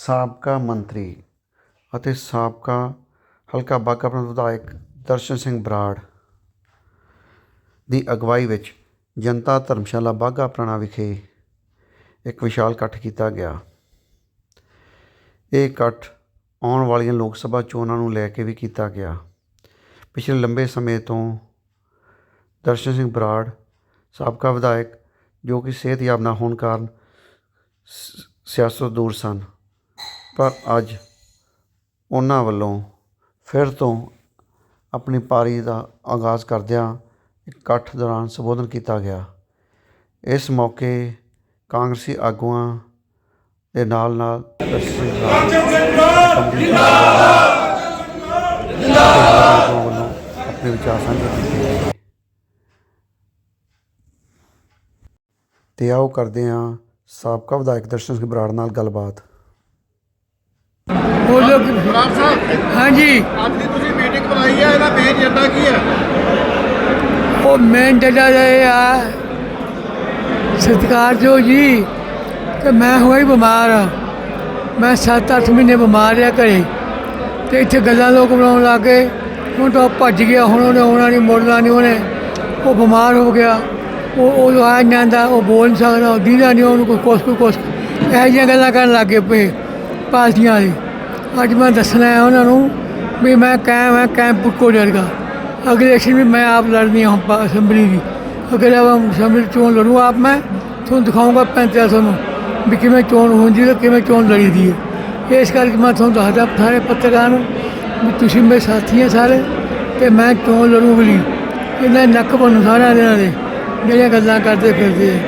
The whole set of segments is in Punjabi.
ਸਾਬਕਾ ਮੰਤਰੀ ਅਤੇ ਸਾਬਕਾ ਹਲਕਾ ਬਾਘਾ ਪੁਰਾਣਾ ਵਿਧਾਇਕ ਦਰਸ਼ਨ ਸਿੰਘ ਬਰਾੜ ਦੀ ਅਗਵਾਈ ਵਿੱਚ ਜਨਤਾ ਧਰਮਸ਼ਾਲਾ ਬਾਘਾ ਪ੍ਰਾਣਾ ਵਿਖੇ ਇੱਕ ਵਿਸ਼ਾਲ ਇਕੱਠ ਕੀਤਾ ਗਿਆ। ਇਹ ਇਕੱਠ ਆਉਣ ਵਾਲੀਆਂ ਲੋਕ ਸਭਾ ਚੋਣਾਂ ਨੂੰ ਲੈ ਕੇ ਵੀ ਕੀਤਾ ਗਿਆ। ਪਿਛਲੇ ਲੰਬੇ ਸਮੇਂ ਤੋਂ ਦਰਸ਼ਨ ਸਿੰਘ ਬਰਾੜ, ਸਾਬਕਾ ਵਿਧਾਇਕ ਜੋ ਕਿ ਸਿਹਤਯਾਬ ਨਾ ਹੋਣ ਕਾਰਨ ਸ- ਸਿਆਸਤ ਦੂਰ ਸਨ। ਪਰ ਅੱਜ ਉਹਨਾਂ ਵੱਲੋਂ ਫਿਰ ਤੋਂ ਆਪਣੀ ਪਾਰੀ ਦਾ ਆਗਾਜ਼ ਕਰਦਿਆਂ ਇਕੱਠ ਦੌਰਾਨ ਸੰਬੋਧਨ ਕੀਤਾ ਗਿਆ। ਇਸ ਮੌਕੇ ਕਾਂਗਰਸੀ ਆਗੂਆਂ ਦੇ ਨਾਲ ਨਾਲ ਆਪਣੇ ਵਿਚਾਰ ਸਾਂਝੇ ਕੀਤੇ ਤੇ ਆਓ ਕਰਦੇ ਹਾਂ ਸਾਬਕਾ ਵਿਧਾਇਕ ਦਰਸ਼ਨ ਸਿੰਘ ਬਰਾੜ ਨਾਲ ਗੱਲਬਾਤ। ਬੋਲੋ ਰਾਮ ਸਾਹਿਬ ਹਾਂਜੀ। ਅੱਜ ਦੀ ਤੁਸੀਂ ਮੀਟਿੰਗ ਬੁਲਾਈ ਹੈ ਇਹਦਾ ਮੇਨ ਏਜੰਡਾ ਕੀ ਹੈ ਉਹ ਮੈਂ ਡੱਡਾ ਰਹੇ ਆ ਸਤਿਕਾਰ ਜੋ ਜੀ ਕਿ ਮੈਂ ਹੋਈ ਬਿਮਾਰ ਆ। ਮੈਂ 7-8 ਮਹੀਨੇ ਬਿਮਾਰ ਰਿਹਾ ਘਰੇ ਤੇ ਇੱਥੇ ਗੱਲਾਂ ਲੋਕ ਬਣਾਉਣ ਲੱਗੇ ਹੁਣ ਤਾਂ ਭੱਜ ਗਿਆ ਹੁਣ ਉਹਨੇ ਆਉਣਾ ਨਹੀਂ ਮੁੜਨਾ ਨਹੀਂ ਉਹਨੇ। ਉਹ ਬਿਮਾਰ ਹੋ ਗਿਆ। ਉਹ ਉਹ ਆ ਜਾਂਦਾ ਉਹ ਬੋਲ ਨਹੀਂ ਸਕਦਾ ਉਹ ਦੀਦਾ ਨਹੀਂ ਉਹਨੂੰ ਕੋਈ ਕੁਛ ਕੋਈ ਕੁਛ। ਇਹੋ ਜਿਹੀਆਂ ਗੱਲਾਂ ਕਰਨ ਲੱਗੇ ਪਏ ਪਾਰਟੀਆਂ ਵਾਲੇ। ਅੱਜ ਮੈਂ ਦੱਸਣਾ ਹੈ ਉਹਨਾਂ ਨੂੰ ਵੀ ਮੈਂ ਕਾਇਮ ਹੈ, ਕਾਇਮ ਪੁੱਟੋ ਜਰਗਾ ਅਗਲੇ ਇਲੈਕਸ਼ਨ ਵੀ ਮੈਂ ਆਪ ਲੜਨੀ ਹਾਂ ਪਾ- ਅਸੈਂਬਲੀ ਦੀ। ਅਗਰ ਆਪ ਅਸੈਂਬਲੀ ਚੋਣ ਲੜੂੰ ਆਪ ਮੈਂ, ਤੁਹਾਨੂੰ ਦਿਖਾਊਂਗਾ ਪੈਂਤਿਆ ਤੁਹਾਨੂੰ ਵੀ ਕਿਵੇਂ ਚੋਣ ਹੁੰਦੀ ਹੈ ਤੇ ਕਿਵੇਂ ਚੋਣ ਲੜੀਦੀ ਹੈ। ਇਸ ਕਰਕੇ ਮੈਂ ਤੁਹਾਨੂੰ ਦੱਸਦਾ ਸਾਰੇ ਪੱਤਰਕਾਰ ਨੂੰ ਵੀ ਤੁਸੀਂ ਮੇਰੇ ਸਾਥੀ ਹੈ ਸਾਰੇ ਤੇ ਮੈਂ ਚੋਣ ਲੜੂੰਗੀ ਇਹਨਾਂ ਦੇ ਨੱਕ ਬਣੂ ਸਾਰਿਆਂ ਦੇ ਨਾਲ। ਦੇ ਜਿਹੜੀਆਂ ਗੱਲਾਂ ਕਰਦੇ ਫਿਰਦੇ ਆ।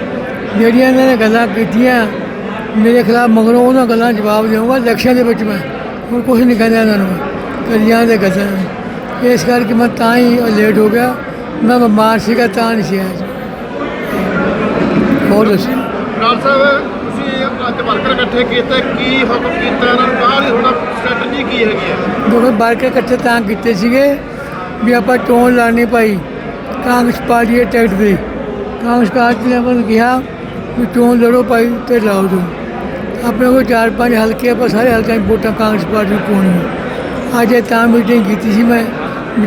ਜਿਹੜੀਆਂ ਇਹਨਾਂ ਨੇ ਗੱਲਾਂ ਕੀਤੀਆਂ, ਮੇਰੇ ਖਿਲਾਫ ਮਗਰੋਂ ਉਹਨਾਂ ਗੱਲਾਂ ਜਵਾਬ ਦੇਵਾਂਗਾ, ਇਲੈਕਸ਼ਨ ਦੇ ਵਿੱਚ ਮੈਂ। ਹੁਣ ਕੁਝ ਨਹੀਂ ਕਹਿੰਦਾ ਇਹਨਾਂ ਨੂੰ ਕਰੀਆਂ ਦੇ ਗੱਲਾਂ ਇਸ ਕਰਕੇ ਮੈਂ ਤਾਂ ਹੀ ਲੇਟ ਹੋ ਗਿਆ ਮੈਂ ਬਿਮਾਰ ਸੀਗਾ ਤਾਂ ਨਹੀਂ ਸੀ ਆਇਆ ਹੋਰ ਦੱਸੋ ਰਾਮ ਸਾਹਿਬ ਤੁਸੀਂ ਅੱਜ ਵਰਕਰ ਇਕੱਠੇ ਕੀਤੇ ਕੀ ਹੁਕਮ ਕੀਤਾ ਇਹਨਾਂ ਨੂੰ ਬਾਹਰ ਹੀ ਥੋੜਾ ਸਟ੍ਰੈਟਜੀ ਕੀ ਹੈਗੀ ਹੈ ਦੋਵੇਂ ਬਾਰਕੇ ਇਕੱਠੇ ਤਾਂ ਕੀਤੇ ਸੀਗੇ ਵੀ ਆਪਾਂ ਚੋਣ ਲੜਨੀ ਭਾਈ ਕਾਂਗਰਸ ਪਾਰਟੀ ਦੇ ਟਿਕਟ ਤੇ ਕਾਂਗਰਸ ਪਾਰਟੀ ਨੇ ਆਪਾਂ ਨੂੰ ਕਿਹਾ ਵੀ ਚੋਣ ਲੜੋ ਭਾਈ ਤੇ ਲਾਓ ਦੋ ਆਪਣੇ ਕੋਲ ਚਾਰ ਪੰਜ ਹਲਕੇ ਆਪਾਂ ਸਾਰੇ ਹਲਕਿਆਂ 'ਚ ਵੋਟਾਂ ਕਾਂਗਰਸ ਪਾਰਟੀ ਨੂੰ ਪਾਉਣੀਆਂ। ਅੱਜ ਇਹ ਤਾਂ ਮੀਟਿੰਗ ਕੀਤੀ ਸੀ ਮੈਂ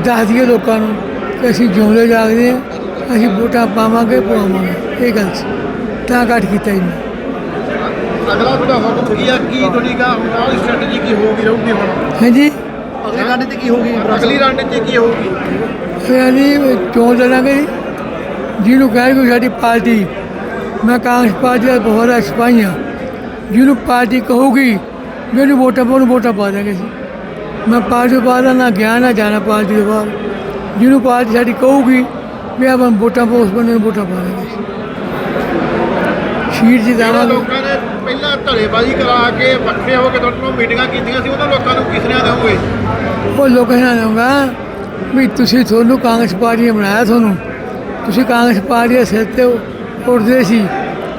ਦੱਸ ਦਈਏ ਲੋਕਾਂ ਨੂੰ ਕਿ ਅਸੀਂ ਜਿਉਂਦੇ ਜਾਗਦੇ ਹਾਂ ਅਸੀਂ ਵੋਟਾਂ ਪਾਵਾਂਗੇ ਪਵਾਵਾਂਗੇ। ਇਹ ਗੱਲ ਸੀ। ਤਾਂ ਘੱਟ ਕੀਤਾ ਜੀ ਮੈਂ। ਅਗਲਾ ਤੁਹਾਡਾ ਹੁਕਮ ਕੀ ਕੀ ਤੁਹਾਡੀ ਗਾ ਬਾਹਰ ਸਟ੍ਰੈਟਜੀ ਕੀ ਹੋਊਗੀ ਰਹੂਗੀ ਹੁਣ? ਹਾਂਜੀ? ਅਗਲੀ ਰਣਨੀਤੀ ਕੀ ਹੋਊਗੀ? ਅਗਲੀ ਰਣਨੀਤੀ ਕੀ ਹੋਊਗੀ? ਅਸੀਂ ਚੋਣ ਲੜਾਂਗੇ ਜੀ। ਜਿਹਨੂੰ ਕਹਿ ਕੋਈ ਸਾਡੀ ਪਾਰਟੀ। ਮੈਂ ਕਾਂਗਰਸ ਪਾਰਟੀ ਦਾ ਬਹੁਤ ਸਿਪਾਹੀ ਹਾਂ ਜਿਹਨੂੰ ਪਾਰਟੀ ਕਹੂਗੀ ਮੈਨੂੰ ਵੋਟਾਂ ਪਾਉਣ ਵੋਟਾਂ ਪਾ ਦਾਂਗੇ ਜੀ ਮੈਂ ਪਾਰਟੀ ਬਾਹਰ ਨਾ ਗਿਆ ਨਾ ਜਾਣਾ ਪਾਰਟੀ ਤੋਂ ਬਾਹਰ ਜਿਹਨੂੰ ਪਾਰਟੀ ਸਾਡੀ ਕਹੂਗੀ ਵੀ ਆਪਾਂ ਵੋਟਾਂ ਪਾਉ ਉਸ ਬੰਦੇ ਨੂੰ ਵੋਟਾਂ ਪਾ ਦਾਂਗੇ ਜੀ ਸ਼ੀਟ ਜਿਹੜਾ ਜਿਤਾਵਾਂਗੇ ਲੋਕਾਂ ਨੇ ਪਹਿਲਾਂ ਢਲੇਬਾਜ਼ੀ ਕਰਾ ਕੇ ਵੱਖਰੇ ਹੋ ਕੇ ਤੁਹਾਡੇ ਨਾਲ ਮੀਟਿੰਗਾਂ ਕੀਤੀਆਂ ਸੀ ਉਹਨਾਂ ਲੋਕਾਂ ਨੂੰ ਕਿਸ ਨੇ ਦੇਵੋਗੇ ਉਹ ਲੋਕਾਂ ਨੇ ਆਉਂਗਾ ਵੀ ਤੁਸੀਂ ਤੁਹਾਨੂੰ ਕਾਂਗਰਸ ਪਾਰਟੀ ਬਣਾਇਆ ਤੁਹਾਨੂੰ। ਤੁਸੀਂ ਕਾਂਗਰਸ ਪਾਰਟੀ ਦੇ ਸਿਰ ਤੇ ਉੱਠਦੇ ਸੀ।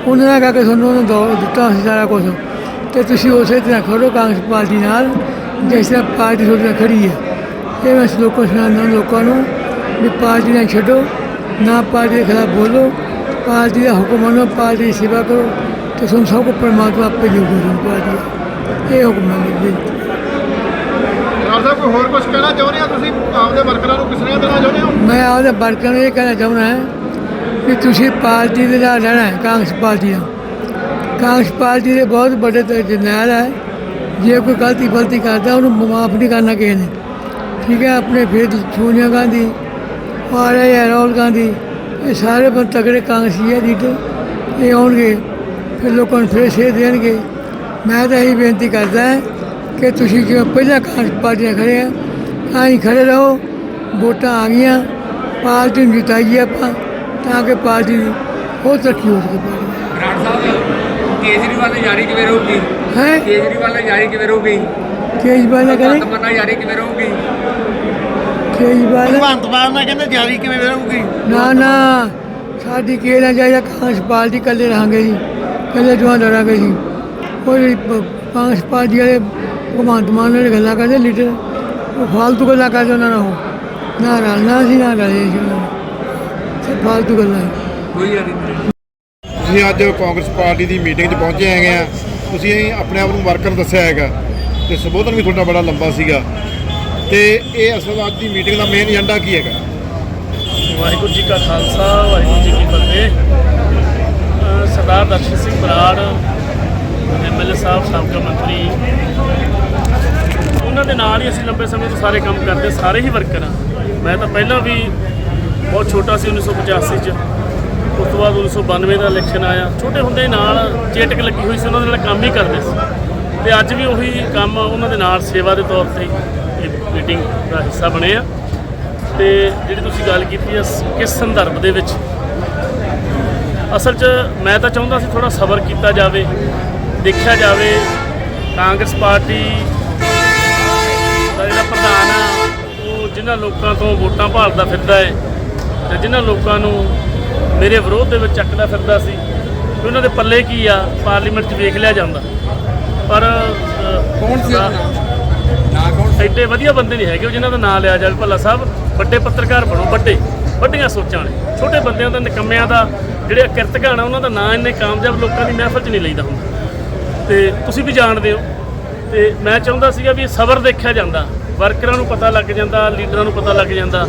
ਉਹਨਾਂ ਨੇ ਕਹਾ ਕਿ ਤੁਹਾਨੂੰ ਉਹਨੂੰ ਦੋ ਦਿੱਤਾ ਸੀ ਸਾਰਾ ਕੁਝ ਤੇ ਤੁਸੀਂ ਉਸੇ ਤਰ੍ਹਾਂ ਖੜੋ ਕਾਂਗਰਸ ਪਾਰਟੀ ਨਾਲ ਜਿਸ ਤਰ੍ਹਾਂ ਪਾਰਟੀ ਤੁਹਾਡੇ ਨਾਲ ਖੜੀ ਹੈ। ਇਹ ਮੈਂ ਲੋਕਾਂ ਨੂੰ ਸੁਣਾਉਂਦਾ ਲੋਕਾਂ ਨੂੰ ਵੀ ਪਾਰਟੀ ਨਾਲ ਛੱਡੋ ਨਾ ਪਾਰਟੀ ਦੇ ਖਿਲਾਫ ਬੋਲੋ ਪਾਰਟੀ ਦਾ ਹੁਕਮ ਮੰਨੋ ਪਾਰਟੀ ਦੀ ਸੇਵਾ ਕਰੋ ਤੇ ਤੁਹਾਨੂੰ ਸਭ ਕੁਝ ਪਰਮਾਤਮਾ ਆਪੇ ਦੇਊਗਾ ਤੁਹਾਨੂੰ ਪਾਰਟੀ। ਇਹ ਹੁਕਮ ਮੇਰੀ ਰਾਮ ਸਾਹਿਬ ਕੋਈ ਹੋਰ ਕੁਝ ਕਹਿਣਾ ਚਾਹੁੰਦੇ ਆ ਤੁਸੀਂ? ਆਪਦੇ ਵਰਕਰਾਂ ਨੂੰ ਕਿਸ ਨੇ ਦੇਣਾ ਚਾਹੁੰਦੇ ਹੋ? ਮੈਂ ਆਪਦੇ ਵਰਕਰਾਂ ਨੂੰ ਇਹ ਕਹਿਣਾ ਚਾਹੁੰਦਾ ਹਾਂ ਵੀ ਤੁਸੀਂ ਪਾਰਟੀ ਦੇ ਨਾਲ ਰਹਿਣਾ ਹੈ, ਕਾਂਗਰਸ ਪਾਰਟੀ ਦਾ ਕਾਂਗਰਸ ਪਾਰਟੀ ਦੇ ਬਹੁਤ ਵੱਡੇ ਜਰਨੈਲ ਹੈ। ਜੇ ਕੋਈ ਗਲਤੀ ਗਲਤੀ ਕਰਦਾ, ਉਹਨੂੰ ਮਾਫ ਨਹੀਂ ਕਰਨਾ ਕਿਸੇ ਨੇ। ਠੀਕ ਹੈ, ਆਪਣੇ ਫਿਰ ਸੋਨੀਆ ਗਾਂਧੀ ਔਰ ਇਹ ਰਾਹੁਲ ਗਾਂਧੀ, ਇਹ ਸਾਰੇ ਬੰਦ ਤਗੜੇ ਕਾਂਗਰਸੀ ਹੈ ਲੀਡਰ। ਇਹ ਆਉਣਗੇ, ਫਿਰ ਲੋਕਾਂ ਨੂੰ ਫਿਰ ਸੇ ਦੇਣਗੇ। ਮੈਂ ਤਾਂ ਇਹੀ ਬੇਨਤੀ ਕਰਦਾ ਕਿ ਤੁਸੀਂ ਜਿਵੇਂ ਪਹਿਲਾਂ ਕਾਂਗਰਸ ਪਾਰਟੀ ਨਾਲ ਖੜੇ ਆ ਆਹੀਂ ਖੜੇ ਰਹੋ। ਵੋਟਾਂ ਆ ਗਈਆਂ, ਪਾਰਟੀ ਨੂੰ ਜਿਤਾਈਏ ਆਪਾਂ। ਤਾਂ ਕਿ ਪਾਰਟੀ ਦੀ ਹੋਰ ਤਰੱਕੀ ਹੋ ਸਕੇ ਪਾਰਟੀ ਬਰਾੜ ਸਾਹਿਬ ਕੇਜਰੀਵਾਲ ਨੇ ਜਾਰੀ ਕਿਵੇਂ ਰਹੂਗੀ? ਹੈ? ਕੇਜਰੀਵਾਲ ਨੇ ਜਾਰੀ ਕਿਵੇਂ ਰਹੂਗੀ? ਕੇਜਰੀਵਾਲ ਨੇ ਕਰੇ? ਤਮੰਨਾ ਜਾਰੀ ਕਿਵੇਂ ਰਹੂਗੀ? ਕੇਜਰੀਵਾਲ ਨੇ- ਭਗਵੰਤ ਮਾਨ ਨੇ ਕਹਿੰਦੇ ਜਾਰੀ ਕਿਵੇਂ ਰਹੂਗੀ? ਨਾ ਨਾ। ਸਾਡੀ ਕੀ ਨਾ ਜਾਇਦਾ ਕਾਂਗਰਸ ਪਾਰਟੀ ਕੱਲੇ ਰਹਾਂਗੇ ਜੀ। ਕੱਲੇ ਜਵਾਨ ਲੜਾਂਗੇ ਜੀ। ਪ- ਕਾਂਗਰਸ ਪਾਰਟੀ ਵਾਲੇ ਭਗਵੰਤ ਮਾਨ ਨਾਲ ਗੱਲਾਂ ਕਰਦੇ ਲੀਡਰ। ਉਹ ਫਾਲਤੂ ਗੱਲਾਂ ਕਰਦੇ ਉਹਨਾਂ ਨਾਲ ਉਹ। ਨਾ ਰਲਣਾ ਸੀ ਨਾ ਰਲੇ ਸੀ ਉਹਨਾਂ ਨਾਲ। ਸਭ ਫਾਲਤੂ ਗੱਲਾਂ ਸੀ। ਕੋਈ ਜਾਰੀ ਨਹੀਂ ਤੁਸੀਂ ਅੱਜ ਕਾਂਗਰਸ ਪਾਰਟੀ ਦੀ ਮੀਟਿੰਗ 'ਚ ਪਹੁੰਚੇ ਹੈਗੇ ਆ। ਤੁਸੀਂ ਆਪਣੇ ਆਪ ਨੂੰ ਵਰਕਰ ਦੱਸਿਆ ਹੈਗਾ। ਤੇ ਸੰਬੋਧਨ ਵੀ ਤੁਹਾਡਾ ਬੜਾ ਲੰਬਾ ਸੀਗਾ। ਤੇ ਇਹ ਅਸਲ ਅੱਜ ਦੀ ਮੀਟਿੰਗ ਦਾ ਮੇਨ ਏਜੰਡਾ ਕੀ ਹੈਗਾ? ਵਾਹਿਗੁਰੂ ਜੀ ਕਾ ਖਾਲਸਾ ਵਾਹਿਗੁਰੂ ਜੀ ਕੀ ਫਤਿਹ। ਅ, ਸਰਦਾਰ ਦਰਸ਼ਨ ਸਿੰਘ ਬਰਾੜ ਐਮਐਲਏ ਸਾਹਿਬ ਸਾਬਕਾ ਮੰਤਰੀ। ਉਹਨਾਂ ਦੇ ਨਾਲ ਹੀ ਅਸੀਂ ਲੰਬੇ ਸਮੇਂ ਤੋਂ ਸਾਰੇ ਕੰਮ ਕਰਦੇ ਸਾਰੇ ਹੀ ਵਰਕਰ ਆ ਮੈਂ ਤਾਂ ਪਹਿਲਾਂ ਵੀ ਬਹੁਤ ਛੋਟਾ ਸੀ 1985 ਚ। ਉਸ ਤੋਂ ਬਾਅਦ 1992 ਦਾ ਇਲੈਕਸ਼ਨ ਆਇਆ। ਛੋਟੇ ਹੁੰਦੇ ਨਾਲ ਚੇਟਕ ਲੱਗੀ ਹੋਈ ਸੀ, ਉਹਨਾਂ ਦੇ ਨਾਲ ਕੰਮ ਹੀ ਕਰਦੇ ਸੀ। ਤੇ ਅੱਜ ਵੀ ਉਹੀ ਕੰਮ ਉਹਨਾਂ ਦੇ ਨਾਲ ਸੇਵਾ ਦੇ ਤੌਰ ਤੇ ਇਹ ਮੀਟਿੰਗ ਦਾ ਹਿੱਸਾ ਬਣੇ ਆ। ਤੇ ਜਿਹੜੀ ਤੁਸੀਂ ਗੱਲ ਕੀਤੀ ਹੈ ਕਿਸ ਸੰਦਰਭ ਦੇ ਵਿੱਚ? ਅਸਲ 'ਚ ਮੈਂ ਤਾਂ ਚਾਹੁੰਦਾ ਸੀ ਥੋੜਾ ਸਬਰ ਕੀਤਾ ਜਾਵੇ, ਦੇਖਿਆ ਜਾਵੇ, ਕਾਂਗਰਸ ਪਾਰਟੀ ਦਾ ਜਿਹੜਾ ਪ੍ਰਧਾਨ ਆ, ਉਹ ਜਿਨ੍ਹਾਂ ਲੋਕਾਂ ਤੋਂ ਵੋਟਾਂ ਭਾਲਦਾ ਫਿਰਦਾ ਹੈ ਤੇ ਜਿਨ੍ਹਾਂ ਲੋਕਾਂ ਨੂੰ ਮੇਰੇ ਵਿਰੋਧ ਦੇ ਵਿੱਚ ਚੱਕਦਾ ਫਿਰਦਾ ਸੀ ਉਹਨਾਂ ਦੇ ਪੱਲੇ ਕੀ ਆ ਪਾਰਲੀਮੈਂਟ 'ਚ ਵੇਖ ਲਿਆ ਜਾਂਦਾ। ਪਰ ਕੌਣ ਸੀ? ਨਾਂ ਕੌਣ ਐਡੇ ਵਧੀਆ ਬੰਦੇ ਨਹੀਂ ਹੈਗੇ ਜਿਨ੍ਹਾਂ ਦਾ ਨਾਂ ਲਿਆ ਜਾਵੇ। ਭੱਲਾ ਸਾਹਿਬ ਵੱਡੇ ਪੱਤਰਕਾਰ ਬਣੋ ਵੱਡੇ ਵੱਡੀਆਂ ਸੋਚਾਂ ਵਾਲੇ। ਛੋਟੇ ਬੰਦਿਆਂ ਦਾ ਨਿਕੰਮਿਆਂ ਦਾ ਜਿਹੜੇ ਕਿਰਤਗਾਨ ਆ ਉਹਨਾਂ ਦਾ ਨਾਂ ਇੰਨੇ ਕਾਮਯਾਬ ਲੋਕਾਂ ਦੀ ਮਹਿਫਲ 'ਚ ਨਹੀਂ ਲਈਦਾ ਹੁੰਦਾ। ਤੇ ਤੁਸੀਂ ਵੀ ਜਾਣਦੇ ਹੋ। ਤੇ ਮੈਂ ਚਾਹੁੰਦਾ ਸੀਗਾ ਵੀ ਸਬਰ ਦੇਖਿਆ ਜਾਂਦਾ। ਵਰਕਰਾਂ ਨੂੰ ਪਤਾ ਲੱਗ ਜਾਂਦਾ ਲੀਡਰਾਂ ਨੂੰ ਪਤਾ ਲੱਗ ਜਾਂਦਾ।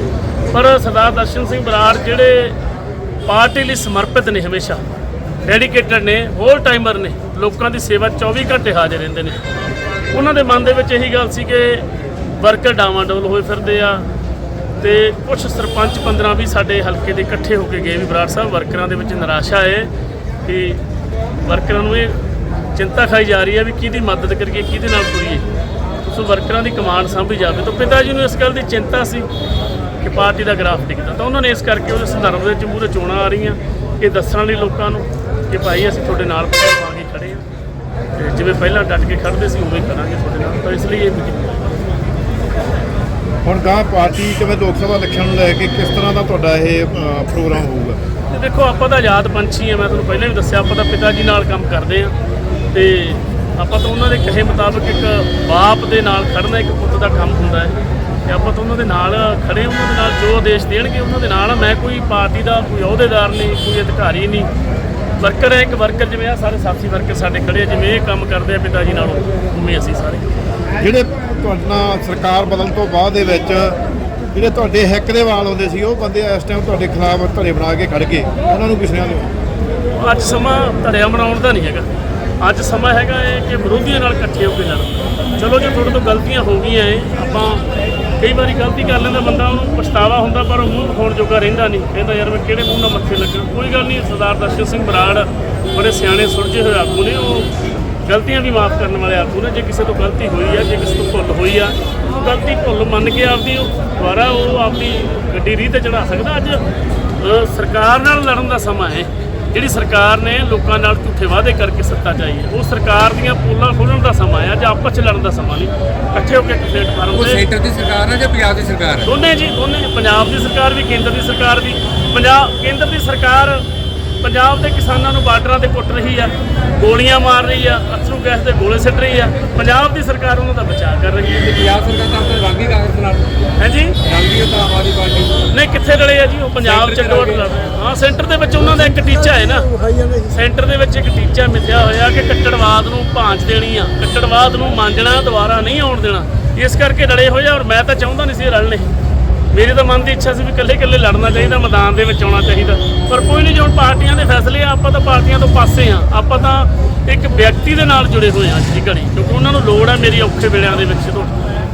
ਪਰ ਸਰਦਾਰ ਦਰਸ਼ਨ ਸਿੰਘ ਬਰਾੜ ਜਿਹੜੇ ਪਾਰਟੀ ਲਈ ਸਮਰਪਿਤ ਨੇ ਹਮੇਸ਼ਾ ਡੈਡੀਕੇਟਡ ਨੇ ਹੋਲ ਟਾਈਮਰ ਨੇ, ਲੋਕਾਂ ਦੀ ਸੇਵਾ 24 ਘੰਟੇ ਹਾਜ਼ਰ ਰਹਿੰਦੇ ਨੇ। ਉਹਨਾਂ ਦੇ ਮਨ ਦੇ ਵਿੱਚ ਇਹੀ ਗੱਲ ਸੀ ਕਿ ਵਰਕਰ ਡਾਵਾਂਡੋਲ ਹੋਏ ਫਿਰਦੇ ਆ ਤੇ ਕੁਝ ਸਰਪੰਚ 15 ਵੀ ਸਾਡੇ ਹਲਕੇ ਦੇ ਇਕੱਠੇ ਹੋ ਕੇ ਗਏ ਵੀ ਬਰਾੜ ਸਾਹਿਬ, ਵਰਕਰਾਂ ਦੇ ਵਿੱਚ ਨਿਰਾਸ਼ਾ ਹੈ ਕਿ ਵਰਕਰਾਂ ਨੂੰ ਇਹ ਚਿੰਤਾ ਖਾਈ ਜਾ ਰਹੀ ਹੈ ਵੀ ਕਿਹਦੀ ਮਦਦ ਕਰੀਏ, ਕਿਹਦੇ ਨਾਲ ਤੁਰੀਏ। ਸੋ ਵਰਕਰਾਂ ਦੀ ਕਮਾਂਡ ਸਾਂਭੀ ਜਾਵੇ ਤਾਂ ਪਿਤਾ ਜੀ ਨੂੰ ਇਸ ਗੱਲ ਦੀ ਚਿੰਤਾ ਸੀ ਕਿ ਪਾਰਟੀ ਦਾ ਗ੍ਰਾਫ ਡਿੱਗਦਾ ਤਾਂ ਉਹਨਾਂ ਨੇ ਇਸ ਕਰਕੇ ਉਹਦੇ ਸੰਦਰਭ ਦੇ ਵਿੱਚ ਮੂਹਰੇ ਚੋਣਾਂ ਆ ਰਹੀਆਂ ਇਹ ਦੱਸਣ ਲਈ ਲੋਕਾਂ ਨੂੰ ਕਿ ਭਾਈ ਅਸੀਂ ਤੁਹਾਡੇ ਨਾਲ ਪਾ ਕੇ ਖੜੇ ਹਾਂ। ਤੇ ਜਿਵੇਂ ਪਹਿਲਾਂ ਡਟ ਕੇ ਖੜਦੇ ਸੀ ਉਵੇਂ ਕਰਾਂਗੇ ਤੁਹਾਡੇ ਨਾਲ। ਤਾਂ ਇਸ ਲਈ ਇਹ ਹੁਣ ਗਾਂ ਪਾਰਟੀ ਕਿਵੇਂ ਲੋਕ ਸਭਾ ਇਲੈਕਸ਼ਨ ਨੂੰ ਲੈ ਕੇ ਕਿਸ ਤਰ੍ਹਾਂ ਦਾ ਤੁਹਾਡਾ ਇਹ ਪ੍ਰੋਗਰਾਮ ਹੋਊਗਾ? ਤੇ ਦੇਖੋ ਆਪਾਂ ਤਾਂ ਆਜ਼ਾਦ ਪੰਛੀ ਆ ਮੈਂ ਤੁਹਾਨੂੰ ਪਹਿਲਾਂ ਵੀ ਦੱਸਿਆ ਆਪਾਂ ਤਾਂ ਪਿਤਾ ਜੀ ਨਾਲ ਕੰਮ ਕਰਦੇ ਆ ਤੇ ਆਪਾਂ ਤਾਂ ਉਹਨਾਂ ਦੇ ਕਹੇ ਮੁਤਾਬਕ ਇੱਕ ਬਾਪ ਦੇ ਨਾਲ ਖੜਨਾ ਇੱਕ ਪੁੱਤ ਦਾ ਕੰਮ ਹੁੰਦਾ ਹੈ। ਤੇ ਆਪਾਂ ਤਾਂ ਉਹਨਾਂ ਦੇ ਨਾਲ ਖੜੇ ਉਹਨਾਂ ਦੇ ਨਾਲ ਜੋ ਆਦੇਸ਼ ਦੇਣਗੇ ਉਹਨਾਂ ਦੇ ਨਾਲ। ਮੈਂ ਕੋਈ ਪਾਰਟੀ ਦਾ ਕੋਈ ਅਹੁਦੇਦਾਰ ਨਹੀਂ ਕੋਈ ਅਧਿਕਾਰੀ ਨਹੀਂ। ਵਰਕਰ ਹੈ ਇੱਕ ਵਰਕਰ ਜਿਵੇਂ ਆ ਸਾਰੇ ਸਾਥੀ ਵਰਕਰ ਸਾਡੇ ਖੜੇ ਜਿਵੇਂ ਇਹ ਕੰਮ ਕਰਦੇ ਆ ਪਿਤਾ ਜੀ ਨਾਲ ਉਵੇਂ ਅਸੀਂ ਸਾਰੇ। ਜਿਹੜੇ ਤੁਹਾਡਾ ਸਰਕਾਰ ਬਦਲਣ ਤੋਂ ਬਾਅਦ ਦੇ ਵਿੱਚ ਜਿਹੜੇ ਤੁਹਾਡੇ ਹੈਕ ਦੇ ਵਾਲ ਆਉਂਦੇ ਸੀ ਉਹ ਬੰਦੇ ਇਸ ਟਾਈਮ ਤੁਹਾਡੇ ਖਿਲਾਫ ਧੜੇ ਬਣਾ ਕੇ ਖੜ ਗਏ। ਉਹਨਾਂ ਨੂੰ ਕਿਸ ਨੇ ਦਿਓ? ਅੱਜ ਸਮਾਂ ਧੜਿਆ ਬਣਾਉਣ ਦਾ ਨਹੀਂ ਹੈਗਾ। ਅੱਜ ਸਮਾਂ ਹੈਗਾ ਹੈ ਕਿ ਵਿਰੋਧੀਆਂ ਨਾਲ ਇਕੱਠੇ ਹੋ ਕੇ ਲੜੋ ਚਲੋ ਜੇ ਤੁਹਾਡੇ ਤੋਂ ਗਲਤੀਆਂ ਹੋ ਗਈਆਂ ਏ ਆਪਾਂ ਕਈ ਵਾਰੀ ਗਲਤੀ ਕਰ ਲੈਂਦਾ ਬੰਦਾ, ਉਹਨੂੰ ਪਛਤਾਵਾ ਹੁੰਦਾ, ਪਰ ਉਹ ਮੂੰਹ ਦਿਖਾਉਣ ਜੋਗਾ ਰਹਿੰਦਾ ਨਹੀਂ। ਕਹਿੰਦਾ, ਯਾਰ, ਮੈਂ ਕਿਹੜੇ ਮੂੰਹ ਨਾਲ ਮੱਥੇ ਲੱਗਾ ਕੋਈ ਗੱਲ ਨਹੀਂ, ਸਰਦਾਰ ਦਰਸ਼ਨ ਸਿੰਘ ਬਰਾੜ ਬੜੇ ਸਿਆਣੇ ਸੁਲਝੇ ਹੋਏ ਆਗੂ ਨੇ। ਉਹ ਗਲਤੀਆਂ ਵੀ ਮਾਫ ਕਰਨ ਵਾਲੇ ਆਗੂ ਨੇ। ਜੇ ਕਿਸੇ ਤੋਂ ਗਲਤੀ ਹੋਈ ਆ, ਜੇ ਕਿਸੇ ਤੋਂ ਭੁੱਲ ਹੋਈ ਆ ਉਹ ਗਲਤੀ ਭੁੱਲ ਮੰਨ ਕੇ ਆਪਦੀ ਉਹ ਦੁਬਾਰਾ ਉਹ ਆਪਦੀ ਗੱਡੀ ਰੀਹ ਤੇ ਚੜਾ ਸਕਦਾ। ਅੱਜ ਸਰਕਾਰ ਨਾਲ ਲੜਨ ਦਾ ਸਮਾਂ ਹੈ। ਜਿਹੜੀ ਸਰਕਾਰ ਨੇ ਲੋਕਾਂ ਨਾਲ ਝੂਠੇ ਵਾਅਦੇ ਕਰਕੇ ਸੱਤਾ ਚਾਹੀ ਹੈ ਉਹ ਸਰਕਾਰ ਦੀਆਂ ਪੋਲਾਂ ਖੋਲ੍ਹਣ ਦਾ ਸਮਾਂ ਹੈ ਅੱਜ ਆਪਸ 'ਚ ਲੜਨ ਦਾ ਸਮਾਂ ਨਹੀਂ। ਇਕੱਠੇ ਹੋ ਕੇ ਪਲੇਟਫਾਰਮ ਉਹ ਤੇ ਸੈਂਟਰ ਦੀ ਸਰਕਾਰ ਹੈ ਜਾਂ ਪੰਜਾਬ ਦੀ ਸਰਕਾਰ ਹੈ? ਦੋਨੇ ਜੀ ਦੋਨੇ ਪੰਜਾਬ ਦੀ ਸਰਕਾਰ ਵੀ ਕੇਂਦਰ ਦੀ ਸਰਕਾਰ ਵੀ। ਪੰਜਾਬ ਕੇਂਦਰ ਦੀ ਸਰਕਾਰ ਪੰਜਾਬ ਦੇ ਕਿਸਾਨਾਂ ਨੂੰ ਬਾਰਡਰਾਂ ਤੇ ਕੁੱਟ ਰਹੀ ਆ ਗੋਲੀਆਂ ਮਾਰ ਰਹੀ ਆ ਅਥਰੂ ਗੈਸ ਦੇ ਗੋਲੇ ਸਿੱਟ ਰਹੀ ਆ ਪੰਜਾਬ ਦੀ ਸਰਕਾਰ ਉਹਨਾਂ ਦਾ ਬਚਾਅ ਕਰ ਰਹੀ ਹੈ। ਪੰਜਾਬ ਸਰਕਾਰ ਤਾਂ ਆਪਣੇ ਰੰਗੀ ਕਾਂਗਰਸ ਨਾਲ ਹੈ। ਜੀ? ਰੰਗੀ ਤਾਂ ਆਮ ਆਦਮੀ ਪਾਰਟੀ ਨਹੀਂ ਕਿੱਥੇ ਲੜੇ ਆ ਜੀ? ਉਹ ਪੰਜਾਬ ਚ ਸੈਂਟਰ 'ਚ ਡੋਟ ਲੜੇ। ਹਾਂ ਸੈਂਟਰ ਦੇ ਵਿੱਚ ਉਹਨਾਂ ਦਾ ਇੱਕ ਟੀਚਾ ਹੈ ਨਾ। ਸੈਂਟਰ ਦੇ ਵਿੱਚ ਇੱਕ ਟੀਚਾ ਮਿੱਥਿਆ ਹੋਇਆ ਕਿ ਕੱਟੜਵਾਦ ਨੂੰ ਭਾਂਜ ਦੇਣੀ ਆ। ਕੱਟੜਵਾਦ ਨੂੰ ਮਾਂਜਣਾ ਦੁਬਾਰਾ ਨਹੀਂ ਆਉਣ ਦੇਣਾ। ਇਸ ਕਰਕੇ ਲੜੇ ਹੋਏ ਆ ਔਰ ਮੈਂ ਤਾਂ ਚਾਹੁੰਦਾ ਨਹੀਂ ਸੀ ਇਹ ਲੜਨੇ ਮੇਰੀ ਤਾਂ ਮਨ ਦੀ ਇੱਛਾ ਸੀ ਵੀ ਇਕੱਲੇ ਇਕੱਲੇ ਲੜਨਾ ਚਾਹੀਦਾ ਮੈਦਾਨ ਦੇ ਵਿੱਚ ਆਉਣਾ ਚਾਹੀਦਾ। ਪਰ ਕੋਈ ਨਹੀਂ ਜੋ ਪਾਰਟੀਆਂ ਦੇ ਫੈਸਲੇ ਆ ਆਪਾਂ ਤਾਂ ਪਾਰਟੀਆਂ ਤੋਂ ਪਾਸੇ ਆ। ਆਪਾਂ ਤਾਂ ਇੱਕ ਵਿਅਕਤੀ ਦੇ ਨਾਲ ਜੁੜੇ ਹੋਏ ਆ ਅੱਜ ਦੀ ਘੜੀ ਕਿਉਂਕਿ ਉਹਨਾਂ ਨੂੰ ਲੋੜ ਹੈ ਮੇਰੀ ਔਖੇ ਵੇਲਿਆਂ ਦੇ ਵਿੱਚ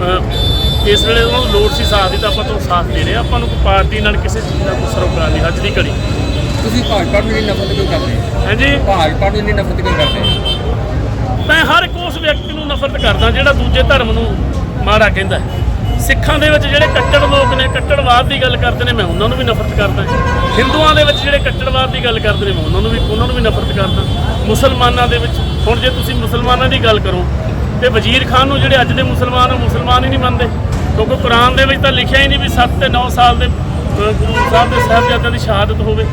ਅਹ, ਇਸ ਵੇਲੇ ਉਹਨਾਂ ਨੂੰ ਲੋੜ ਸੀ ਸਾਥ ਦੀ ਤਾਂ ਆਪਾਂ ਤੋਂ ਸਾਥ ਦੇ ਰਹੇ। ਆਪਾਂ ਨੂੰ ਕੋਈ ਪਾਰਟੀ ਨਾਲ ਕਿਸੇ ਚੀਜ਼ ਦਾ ਕੋਈ ਸਰੋਕਾਰ ਨਹੀਂ ਅੱਜ ਦੀ ਘੜੀ। ਤੁਸੀਂ ਭਾਜਪਾ ਨੂੰ ਇੰਨੀ ਨਫ਼ਰਤ ਕਿਉਂ ਕਰਦੇ ਹਾਂਜੀ? ਭਾਜਪਾ ਨੂੰ ਇੰਨੀ ਨਫ਼ਰਤ ਕਿਉਂ ਕਰਦੇ ਮੈਂ ਹਰ ਇੱਕ ਉਸ ਵਿਅਕਤੀ ਨੂੰ ਨਫ਼ਰਤ ਕਰਦਾ ਜਿਹੜਾ ਦੂਜੇ ਧਰਮ ਨੂੰ ਮਾੜਾ ਕਹਿੰਦਾ ਹੈ। ਸਿੱਖਾਂ ਦੇ ਵਿੱਚ ਜਿਹੜੇ ਕੱਟੜ ਲੋਕ ਨੇ, ਕੱਟੜਵਾਦ ਦੀ ਗੱਲ ਕਰਦੇ ਨੇ, ਮੈਂ ਉਹਨਾਂ ਨੂੰ ਵੀ ਨਫ਼ਰਤ ਕਰਦਾ। ਹਿੰਦੂਆਂ ਦੇ ਵਿੱਚ ਜਿਹੜੇ ਕੱਟੜਵਾਦ ਦੀ ਗੱਲ ਕਰਦੇ ਨੇ, ਮੈਂ ਉਹਨਾਂ ਨੂੰ ਵੀ, ਉਹਨਾਂ ਨੂੰ ਵੀ ਨਫ਼ਰਤ ਕਰਦਾ। ਮੁਸਲਮਾਨਾਂ ਦੇ ਵਿੱਚ, ਹੁਣ ਜੇ ਤੁਸੀਂ ਮੁਸਲਮਾਨਾਂ ਦੀ ਗੱਲ ਕਰੋ, ਤੇ ਵਜ਼ੀਰ ਖਾਨ ਨੂੰ ਜਿਹੜੇ ਅੱਜ ਦੇ ਮੁਸਲਮਾਨ ਉਹ ਮੁਸਲਮਾਨ ਹੀ ਨਹੀਂ ਮੰਨਦੇ। ਕਿਉਂਕਿ ਕੁਰਾਨ ਦੇ ਵਿੱਚ ਤਾਂ ਲਿਖਿਆ ਹੀ ਨਹੀਂ ਵੀ 7 ਤੇ 9 ਸਾਲ ਦੇ ਗੁਰੂ ਸਾਹਿਬ ਦੇ ਸਾਹਿਬਜ਼ਾਦਿਆਂ ਦੀ ਸ਼ਹਾਦਤ ਹੋਵੇ।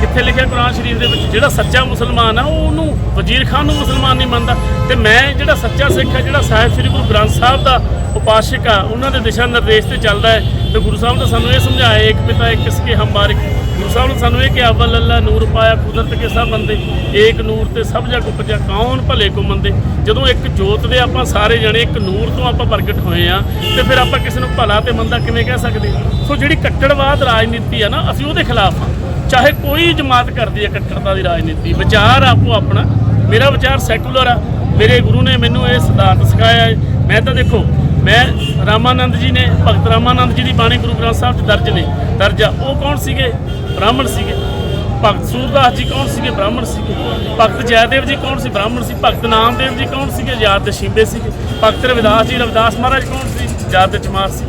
ਕਿੱਥੇ ਲਿਖਿਆ ਕੁਰਾਨ ਸ਼ਰੀਫ ਦੇ ਵਿੱਚ, ਜਿਹੜਾ ਸੱਚਾ ਮੁਸਲਮਾਨ ਆ ਉਹ ਉਹਨੂੰ ਵਜ਼ੀਰ ਖਾਨ ਨੂੰ ਮੁਸਲਮਾਨ ਨਹੀਂ ਮੰਨਦਾ। ਤੇ ਮੈਂ ਜਿਹੜਾ ਸੱਚਾ ਸਿੱਖ ਹੈ ਜਿਹੜਾ ਸਾਹਿਬ ਸ੍ਰੀ ਗੁਰੂ ਗ੍ਰੰਥ ਸਾਹਿਬ ਦਾ ਉਪਾਸ਼ਕ ਆ, ਉਹਨਾਂ ਦੇ ਦਿਸ਼ਾ ਨਿਰਦੇਸ਼ ਤੇ ਚੱਲਦਾ ਹੈ। ਤੇ ਗੁਰੂ ਸਾਹਿਬ ਨੇ ਸਾਨੂੰ ਇਹ ਸਮਝਾਇਆ, ਇੱਕ ਪਿਤਾ, ਇੱਕ ਕਿਸਕੇ ਹਮ ਮਾਰਿਕ ਗੁਰੂ ਸਾਹਿਬ ਨੇ ਸਾਨੂੰ ਇਹ ਕਿ ਅਵਲ ਅੱਲਾ ਨੂਰ ਪਾਇਆ ਕੁਦਰਤ ਕੇ ਸਭ ਬੰਦੇ ਏਕ ਨੂਰ ਤੇ ਸਭ ਜਗ ਉਪਜਾ ਕੌਣ ਭਲੇ ਕੋ ਮੰਦੇ? ਜਦੋਂ ਇੱਕ ਜੋਤ ਦੇ ਆਪਾਂ ਸਾਰੇ ਜਣੇ ਇੱਕ ਨੂਰ ਤੋਂ ਆਪਾਂ ਪ੍ਰਗਟ ਹੋਏ ਆ ਤੇ ਫਿਰ ਆਪਾਂ ਕਿਸੇ ਨੂੰ ਭਲਾ ਤੇ ਮੰਦਾ ਕਿਵੇਂ ਕਹਿ ਸਕਦੇ ਸੋ ਜਿਹੜੀ ਕੱਟੜਵਾਦ ਰਾਜਨੀਤੀ ਆ ਨਾ, ਅਸੀਂ ਉਹਦੇ ਖਿਲਾਫ ਆ ਚਾਹੇ ਕੋਈ ਜਮਾਤ ਕਰਦੀ ਹੈ ਕੱਟੜਤਾ ਦੀ ਰਾਜਨੀਤੀ, ਵਿਚਾਰ ਆਪੋ ਆਪਣਾ। ਮੇਰਾ ਵਿਚਾਰ ਸੈਕੂਲਰ ਆ। ਮੇਰੇ ਗੁਰੂ ਨੇ ਮੈਨੂੰ ਇਹ ਸਿਧਾਂਤ ਸਿਖਾਇਆ ਹੈ। ਮੈਂ ਤਾਂ ਦੇਖੋ, ਮੈਂ ਰਾਮਾਨੰਦ ਜੀ ਨੇ, ਭਗਤ ਰਾਮਾਨੰਦ ਜੀ ਦੀ ਬਾਣੀ ਗੁਰੂ ਗ੍ਰੰਥ ਸਾਹਿਬ 'ਚ ਦਰਜ ਨੇ। ਦਰਜ ਆ ਉਹ ਕੌਣ ਸੀਗੇ? ਬ੍ਰਾਹਮਣ ਸੀਗੇ। ਭਗਤ ਸੂਰਦਾਸ ਜੀ ਕੌਣ ਸੀਗੇ? ਬ੍ਰਾਹਮਣ ਸੀਗੇ। ਭਗਤ ਜੈਦੇਵ ਜੀ ਕੌਣ ਸੀ? ਬ੍ਰਾਹਮਣ ਸੀ। ਭਗਤ ਨਾਮਦੇਵ ਜੀ ਕੌਣ ਸੀਗੇ? ਯਾਦ ਦੇ ਸ਼ਿੰਬੇ ਸੀਗੇ। ਭਗਤ ਰਵਿਦਾਸ ਜੀ, ਰਵਿਦਾਸ ਮਹਾਰਾਜ ਕੌਣ ਸੀ? ਯਾਦ ਦੇ ਚਮਾਰ ਸੀ।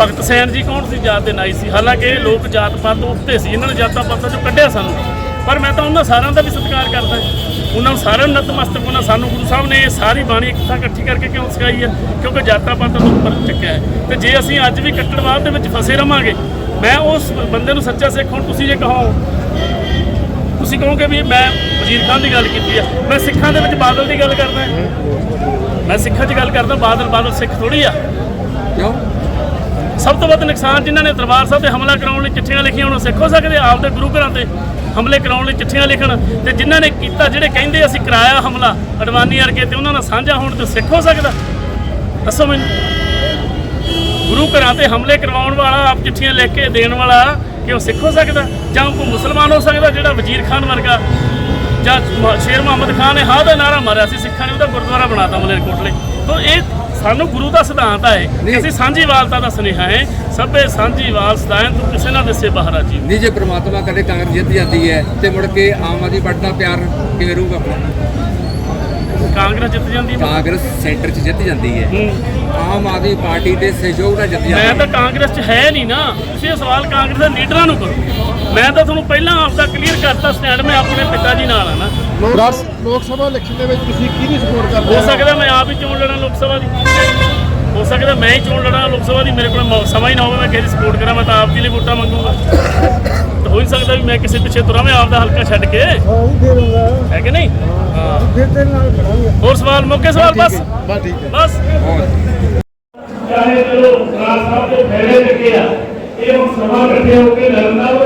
ਭਗਤ ਸੈਨ ਜੀ ਕੌਣ ਸੀ? ਜਾਤ ਦੇ ਨਾਈ ਸੀ। ਹਾਲਾਂਕਿ ਇਹ ਲੋਕ ਜਾਤ ਪਾਤ ਤੋਂ ਉੱਤੇ ਸੀ। ਇਹਨਾਂ ਨੇ ਜਾਤਾਂ ਪਾਤਾਂ ਚੋਂ ਕੱਢਿਆ ਸਾਨੂੰ। ਪਰ ਮੈਂ ਤਾਂ ਉਹਨਾਂ ਸਾਰਿਆਂ ਦਾ ਵੀ ਸਤਿਕਾਰ ਕਰਦਾ ਉਹਨਾਂ ਨੂੰ ਸਾਰਿਆਂ ਨੂੰ ਨਤਮਸਤਕ ਉਹਨਾਂ ਸਾਨੂੰ ਗੁਰੂ ਸਾਹਿਬ ਨੇ ਇਹ ਸਾਰੀ ਬਾਣੀ ਇੱਕ ਇਕੱਠੀ ਕਰਕੇ ਕਿਉਂ ਸਿਖਾਈ ਹੈ? ਕਿਉਂਕਿ ਜਾਤਾਂ ਪਾਤਾਂ ਤੋਂ ਉੱਪਰ ਚੱਕਿਆ ਹੈ। ਤੇ ਜੇ ਅਸੀਂ ਅੱਜ ਵੀ ਕੱਟੜਵਾਦ ਦੇ ਵਿੱਚ ਫਸੇ ਰਵਾਂਗੇ ਮੈਂ ਉਸ ਬੰਦੇ ਨੂੰ ਸੱਚਾ ਸਿੱਖ ਹੁਣ ਤੁਸੀਂ ਜੇ ਕਹੋ। ਤੁਸੀਂ ਕਹੋਗੇ ਵੀ ਮੈਂ ਵਜ਼ੀਰ ਖਾਨ ਦੀ ਗੱਲ ਕੀਤੀ ਆ। ਮੈਂ ਸਿੱਖਾਂ ਦੇ ਵਿੱਚ ਬਾਦਲ ਦੀ ਗੱਲ ਕਰਦਾ ਮੈਂ ਸਿੱਖਾਂ 'ਚ ਗੱਲ ਕਰਦਾ ਬਾਦਲ ਬਾਦਲ ਸਿੱਖ ਥੋੜੀ ਆ। ਕਿਉਂ? ਸਭ ਤੋਂ ਵੱਧ ਨੁਕਸਾਨ ਜਿਨ੍ਹਾਂ ਨੇ ਦਰਬਾਰ ਸਾਹਿਬ ਤੇ ਹਮਲਾ ਕਰਾਉਣ ਲਈ ਚਿੱਠੀਆਂ ਲਿਖੀਆਂ ਉਹਨਾਂ ਸਿੱਖ ਹੋ ਸਕਦੇ ਆ, ਆਪਦੇ ਗੁਰੂ ਘਰਾਂ ਤੇ ਹਮਲੇ ਕਰਾਉਣ ਲਈ ਚਿੱਠੀਆਂ ਲਿਖਣ। ਤੇ ਜਿਨ੍ਹਾਂ ਨੇ ਕੀਤਾ ਜਿਹੜੇ ਕਹਿੰਦੇ ਅਸੀਂ ਕਰਾਇਆ ਹਮਲਾ ਅਡਵਾਨੀ ਵਰਗੇ ਤੇ ਉਹਨਾਂ ਨਾਲ ਸਾਂਝਾ ਹੋਣ ਤੇ ਸਿੱਖ ਹੋ ਸਕਦਾ। ਦੱਸੋ ਮੈਨੂੰ। ਗੁਰੂ ਘਰਾਂ ਤੇ ਹਮਲੇ ਕਰਵਾਉਣ ਵਾਲਾ ਆਪ ਚਿੱਠੀਆਂ ਲਿਖ ਕੇ ਦੇਣ ਵਾਲਾ ਕਿ ਉਹ ਸਿੱਖ ਹੋ ਸਕਦਾ ਜਾਂ ਕੋਈ ਮੁਸਲਮਾਨ ਹੋ ਸਕਦਾ ਜਿਹੜਾ ਵਜ਼ੀਰ ਖਾਨ ਵਰਗਾ ਜਾਂ ਸ਼ੇਰ ਮੁਹੰਮਦ ਖਾਨ ਨੇ ਹਾਂ ਦਾ ਨਾਰਾ ਮਾਰਿਆ ਸੀ ਸਿੱਖਾਂ ਨੇ ਉਹਦਾ ਗੁਰਦੁਆਰਾ ਬਣਾਤਾ ਮਲੇਰਕੋਟਲੇ ਤੋਂ ਇਹ ਸਾਨੂੰ ਗੁਰੂ ਦਾ ਸਿਧਾਂਤ ਹੈ। ਅਸੀਂ ਸਾਂਝੀਵਾਲਤਾ ਦਾ ਸੁਨੇਹਾ ਹੈ। ਸਭੇ ਸਾਂਝੀਵਾਲ ਸਦਾਇਨ ਤੂੰ ਕਿਸੇ ਨਾ ਦਿਸੇ ਬਾਹਰਾ ਜੀ। ਨਹੀਂ ਜੇ ਪ੍ਰਮਾਤਮਾ ਕਦੇ ਕਾਂਗਰਸ ਜਿੱਤ ਜਾਂਦੀ ਹੈ ਤੇ ਮੁੜ ਕੇ ਆਮ ਆਦਮੀ ਪਾਰਟੀ ਦਾ ਪਿਆਰ ਕਿਵੇਂ ਰਹੂਗਾ ਕਾਂਗਰਸ ਜਿੱਤ ਜਾਂਦੀ ਹੈ। ਕਾਂਗਰਸ ਸੈਂਟਰ 'ਚ ਜਿੱਤ ਜਾਂਦੀ ਹੈ। ਆਮ ਆਦਮੀ ਪਾਰਟੀ ਦੇ ਸਹਿਯੋਗ ਨਾਲ ਜਿੱਤ ਮੈਂ ਜਾਂਦੀ ਤਾਂ ਹੈ ਕਾਂਗਰਸ 'ਚ ਹੈ ਨਹੀਂ ਨਾ। ਤੁਸੀਂ ਇਹ ਸਵਾਲ ਕਾਂਗਰਸ ਦੇ ਲੀਡਰਾਂ ਨੂੰ ਕਰੋ। ਮੈਂ ਤਾਂ ਤੁਹਾਨੂੰ ਪਹਿਲਾਂ ਆਪਦਾ ਕਲੀਅਰ ਕਰਤਾ ਸਟੈਂਡ ਮੈਂ ਆਪਣੇ ਪਿਤਾ ਜੀ ਨਾਲ ਆ ਨਾ। ਲੋਕ ਲੋਕ ਸਭਾ ਇਲੈਕਸ਼ਨ ਦੇ ਵਿੱਚ ਤੁਸੀਂ ਕਿਹਦੀ ਸਪੋਰਟ ਕਰਦੇ ਹੋ ਸਕਦਾ ਮੈਂ ਆਪ ਹੀ ਚੋਣ ਲੜਾਂ ਲੋਕ ਸਭਾ ਦੀ। ਹੋ ਸਕਦਾ ਮੈਂ ਹੀ ਚੋਣ ਲੜਾਂ ਲੋਕ ਸਭਾ ਦੀ ਮੇਰੇ ਕੋਲ ਮੌ- ਸਮਾਂ ਹੀ ਨਾ ਹੋਵੇ ਮੈਂ ਕਿਸੇ ਦੀ ਸਪੋਰਟ ਕਰਾਂ ਮੈਂ ਤਾਂ ਆਪ ਜੀ ਲਈ ਵੋਟਾਂ ਮੰਗੂਗਾ। ਤਾਂ ਹੋ ਹੀ ਸਕਦਾ ਵੀ ਮੈਂ ਕਿਸੇ ਪਿੱਛੇ ਤੁਰਾਂ ਮੈਂ ਆਪ ਦਾ ਹਲਕਾ ਛੱਡ ਕੇ। ਹੈ ਕਿ ਨਹੀਂ? ਹਾਂ। ਹੋਰ ਸਵਾਲ ਮੌਕੇ ਸਵਾਲ ਬਸ ਬਸ? ਠੀਕ ਹੈ। ਬਸ ਬਹੁਤ ਚਾਹੇ ਚਲੋ ਰਾਜ ਸਾਹਿਬ ਦੇ ਫੇਰੇ ਲੱਗੇ ਆ। ਇਹ ਹੁਣ ਸਮਾਂ ਇਕੱਠੇ ਹੋ ਕੇ ਲੜਨਾ ਨਾਲ